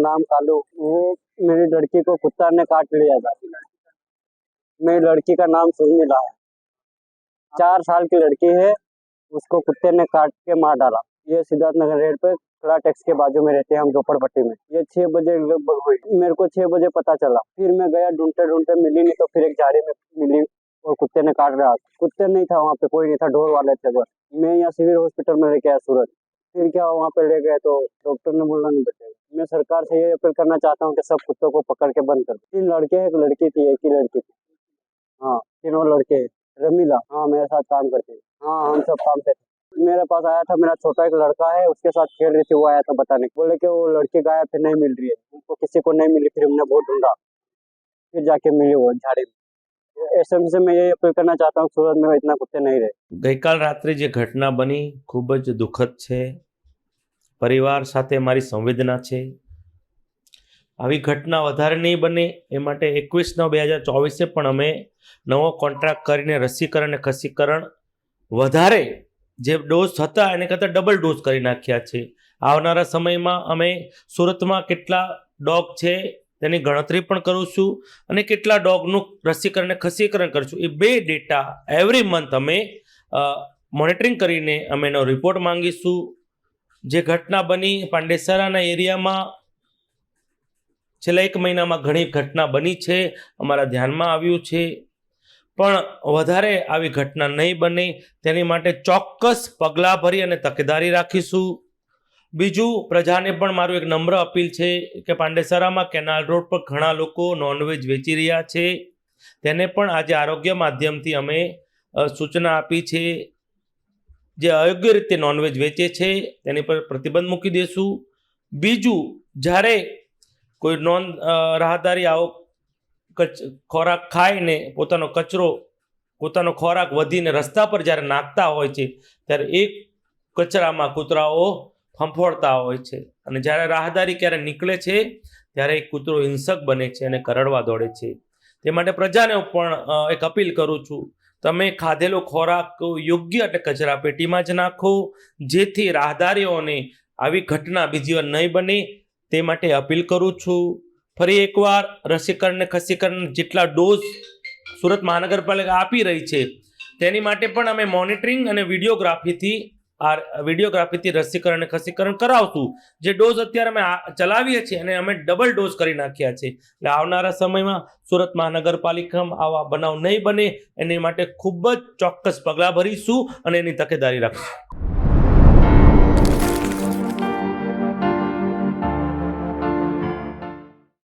नाम कालू। वो मेरी लड़की को कुत्ता ने काट लिया था। मेरी लड़की का नाम सुर्मिला है। चार साल की लड़की है, उसको कुत्ते ने काट के मार डाला। ये सिद्धार्थ नगर रेड पे टैक्स के बाजू में रहते हैं हम झोपड़पट्टी में। ये छह बजे लगभग हुई। मेरे को छह बजे पता चला। फिर मैं गया, ढूंढते ढूंढते मिली नहीं तो फिर एक झाड़ी में मिली और कुत्ते ने काट रहा कुत्ते नहीं था वहाँ पे, कोई नहीं था, ढोर वाले थे बस। मैं यहाँ सिविल हॉस्पिटल में लेके आया, सूरत। फिर क्या, वहाँ पे ले गए तो डॉक्टर ने बोला, नहीं बचेगा मैं सरकार से ये अपील करना चाहता हूँ कि सब कुत्तों को पकड़ के बंद कर दो। तीन लड़के हैं, एक लड़की थी एक ही लड़की थी हाँ तीनों लड़के हैं। रमीला हाँ मेरे साथ काम करती है हाँ हम सब काम पे थे मेरे पास आया था मेरा छोटा एक लड़का है उसके साथ खेल रही थी वो आया था बताने बोले कि वो लड़की गायब फिर नहीं मिल रही है उनको किसी को नहीं मिली फिर हमने बहुत ढूंढा फिर जाके मिली वो झाड़ी में एस से मैं ये अपील करना चाहता हूँ सूरत में इतना कुत्ते नहीं रहे ગઈકાલ રાત્રે જે ઘટના બની ખૂબ જ દુઃખદ છે પરિવાર સાથે મારી સંવેદના છે. આવી ઘટના વધારે નહીં બને એ માટે એકવીસ નવ બે હજાર ચોવીસે પણ અમે નવો કોન્ટ્રાક્ટ કરીને રસીકરણ અને ખસીકરણ વધારે જે ડોઝ હતા એને કરતાં ડબલ ડોઝ કરી નાખ્યા છે. આવનારા સમયમાં અમે સુરતમાં કેટલા ડોગ છે તેની ગણતરી પણ કરું છું અને કેટલા ડોગનું રસીકરણ અને ખસીકરણ કરીશું એ બે ડેટા એવરી મંથ અમે મોનિટરિંગ કરીને અમે એનો રિપોર્ટ માંગીશું. જે ઘટના બની પાંડેસરાના એરિયામાં, છેલ્લા એક મહિનામાં ઘણી ઘટના બની છે, અમારા ધ્યાનમાં આવ્યું છે. પણ વધારે આવી ઘટના નહીં બને, તેની માટે ચોક્કસ પગલાં ભરી અને તકેદારી રાખીશું. બીજું, પ્રજાને પણ મારું એક નમ્ર અપીલ છે કે પાંડેસરામાં કેનાલ રોડ પર ઘણા લોકો નોનવેજ વેચી રહ્યા છે. તેને પણ આજે આરોગ્ય માધ્યમથી અમે સૂચના આપી છે. જે અયોગ્ય રીતે નોનવેજ વેચે છે, તેની પર પ્રતિબંધ મૂકી દેશું. બીજું, જ્યારે કોઈ નોન રાહદારી આવો ખોરાક ખાઈને પોતાનો કચરો, પોતાનો ખોરાક વધીને રસ્તા પર જ્યારે નાખતા હોય છે, ત્યારે એ કચરામાં કૂતરાઓ ફંફોડતા હોય છે. અને જ્યારે રાહદારી ક્યારે નીકળે છે, ત્યારે એ કૂતરો હિંસક બને છે અને કરડવા દોડે છે. તે માટે પ્રજાને પણ એક અપીલ કરું છું તમે ખાધેલો ખોરાક યોગ્ય અને કચરા પેટીમાં જ નાખો, જેથી રાહદારીઓને આવી ઘટના બીજી વાર નહીં બને, તે માટે અપીલ કરું છું. ફરી એકવાર રસીકરણ ને ખસીકરણ જેટલા ડોઝ સુરત મહાનગરપાલિકા આપી રહી છે, તેની માટે પણ અમે મોનિટરિંગ અને વિડીયોગ્રાફીથી આ વિડીયોગ્રાફીથી રસીકરણ અને ખસીકરણ કરાવશું. જે ડોઝ અત્યારે અમે ચલાવીએ છીએ અને અમે ડબલ ડોઝ કરી નાખ્યા છે. એટલે આવનારા સમયમાં સુરત મહાનગરપાલિકામાં આવા બનાવ નહીં બને. એની માટે ખૂબ જ ચોક્કસ પગલાં ભરીશું અને એની તકેદારી રાખીશું.